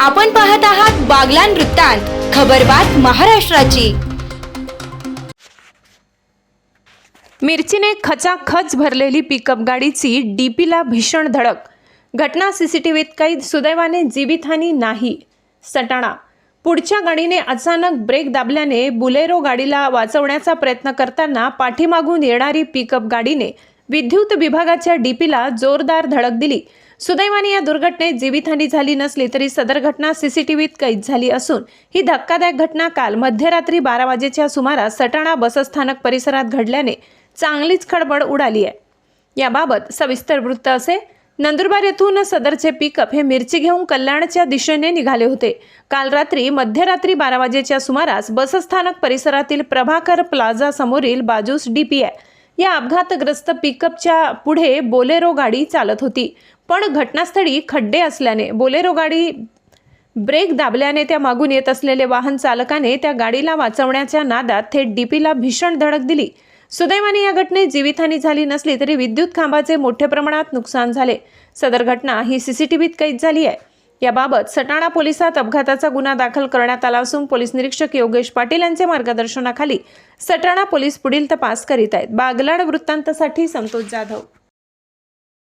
आपण पाहत आहात बागलान वृत्तांत खबरबात महाराष्ट्राची. मिरचीने खचाखच भरलेली पिकअप गाडीची डीपीला भीषण धडक. घटना सीसीटीव्हीत काही सुदैवाने जीवितहानी नाही. सटाणा. पुढच्या गाडीने अचानक ब्रेक दाबल्याने बुलेरो गाडीला वाचवण्याचा प्रयत्न करताना पाठीमागून येणारी पिकअप गाडीने विद्युत विभागाच्या डीपीला जोरदार धडक दिली. सुदैवाने या दुर्घटनेत जीवितहानी झाली नसली तरी सदर घटना सीसीटीव्हीत कैद झाली असून ही धक्कादायक घटना काल मध्यरात्री बारा वाजेच्या सुमारास सटाणा बसस्थानक परिसरात घडल्याने चांगलीच खडबड उडाली आहे. याबाबत सविस्तर वृत्त असे नंदुरबार येथून सदरचे पिकअप हे मिरची घेऊन कल्याणच्या दिशेने निघाले होते. काल रात्री मध्यरात्री बारा वाजेच्या सुमारास बसस्थानक परिसरातील प्रभाकर प्लाझा समोरील बाजूस डीपी आहे या अपघातग्रस्त पिकअपच्या पुढे बोलेरो गाडी चालत होती. पण घटनास्थळी खड्डे असल्याने बोलेरो गाडी ब्रेक दाबल्याने त्या मागून येत असलेले वाहन चालकाने त्या गाडीला वाचवण्याच्या नादात थेट डीपीला भीषण धडक दिली. सुदैवाने या घटनेत जीवितहानी झाली नसली तरी विद्युत खांबाचे मोठ्या प्रमाणात नुकसान झाले. सदर घटना ही सीसीटीव्हीत कैद झाली आहे. याबाबत सटाणा पोलिसात अपघाताचा गुन्हा दाखल करण्यात आला असून पोलीस निरीक्षक योगेश पाटील यांच्या मार्गदर्शनाखाली सटाणा पोलीस पुढील तपास करीत आहेत. बागलाड वृत्तांतसाठी संतोष जाधव.